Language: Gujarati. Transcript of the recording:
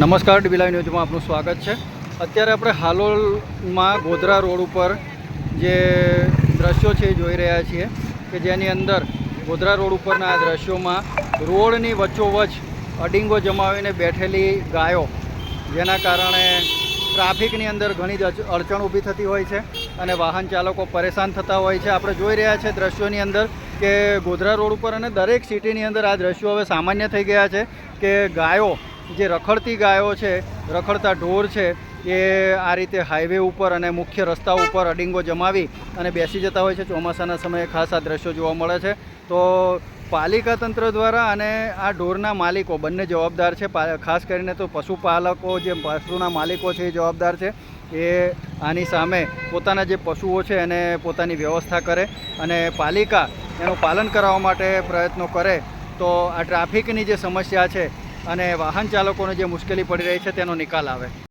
નમસ્કાર ડીબીલાઈ ન્યૂઝમાં આપનું સ્વાગત છે. અત્યારે આપણે હાલોલમાં ગોધરા રોડ ઉપર જે દ્રશ્યો છે એ જોઈ રહ્યા છીએ કે જેની અંદર ગોધરા રોડ ઉપરના આ દ્રશ્યોમાં રોડની વચ્ચોવચ અડિંગો જમાવીને બેઠેલી ગાયો, જેના કારણે ટ્રાફિકની અંદર ઘણી જ અડચણ ઊભી થતી હોય છે અને વાહન ચાલકો પરેશાન થતા હોય છે. આપણે જોઈ રહ્યા છે દ્રશ્યોની અંદર કે ગોધરા રોડ ઉપર અને દરેક સિટીની અંદર આ દ્રશ્યો હવે સામાન્ય થઈ ગયા છે કે ગાયો જે રખડતી ગાયો છે, રખડતા ઢોર છે, એ આ રીતે હાઈવે ઉપર અને મુખ્ય રસ્તા ઉપર અડિંગો જમાવી અને બેસી જતા હોય છે. ચોમાસાના સમયે ખાસ આ દ્રશ્યો જોવા મળે છે. તો પાલિકા તંત્ર દ્વારા અને આ ઢોરના માલિકો, બંને જવાબદાર છે. ખાસ કરીને તો પશુપાલકો, જે પશુના માલિકો છે, એ જવાબદાર છે. એ આની સામે પોતાના જે પશુઓ છે, એને પોતાની વ્યવસ્થા કરે અને પાલિકા એનું પાલન કરાવવા માટે પ્રયત્નો કરે. તો આ ટ્રાફિકની જે સમસ્યા છે અને વાહન ચાલકોને જે મુશ્કેલી પડી રહી છે તેનો નિકાલ આવે.